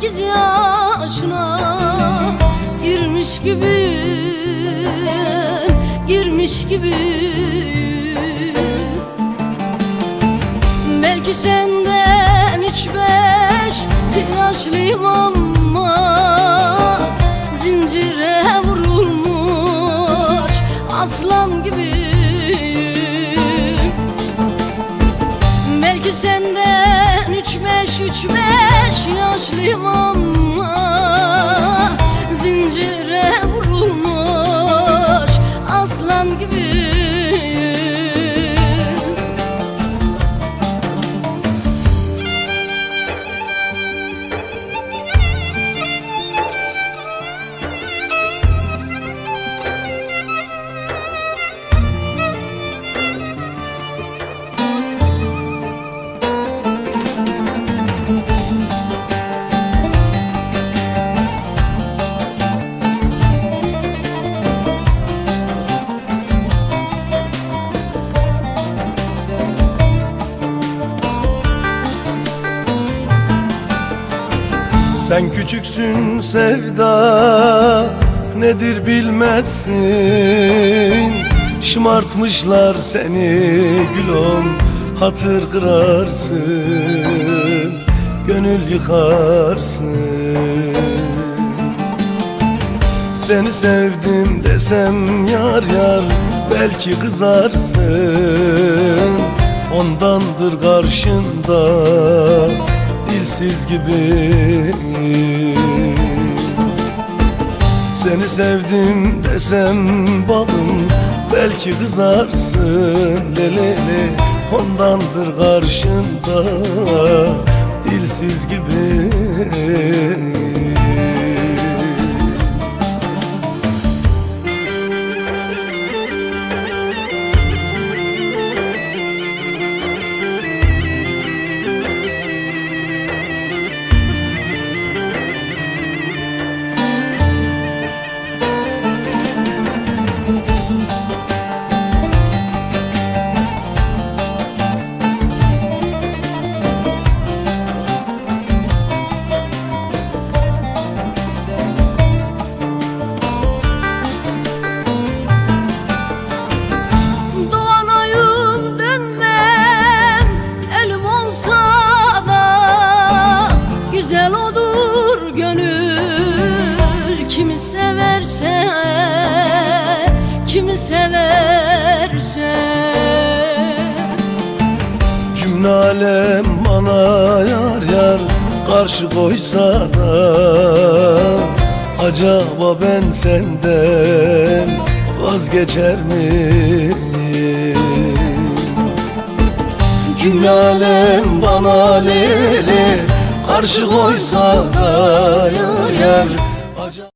gözyaşına Girmiş gibi Girmiş gibi Belki senden üç beş yaşlıyım ama Zincire vurulmuş aslan gibiyim. Belki senden üç beş yaşlıyım ama Zincire Sen küçüksün sevda nedir bilmezsin? Şımartmışlar seni gülüm hatır kırarsın Gönül yıkarsın. Seni sevdim desem yar yar belki kızarsın. Ondandır karşında dilsiz gibi. Seni sevdim desem balım belki kızarsın lelele Ondandır karşında dilsiz gibi Kimi severse Kimi severse. Cümle alem bana yar yar karşı koysa da. Acaba ben senden vazgeçer miyim? Cümle alem bana lele karşı koysa da yar yar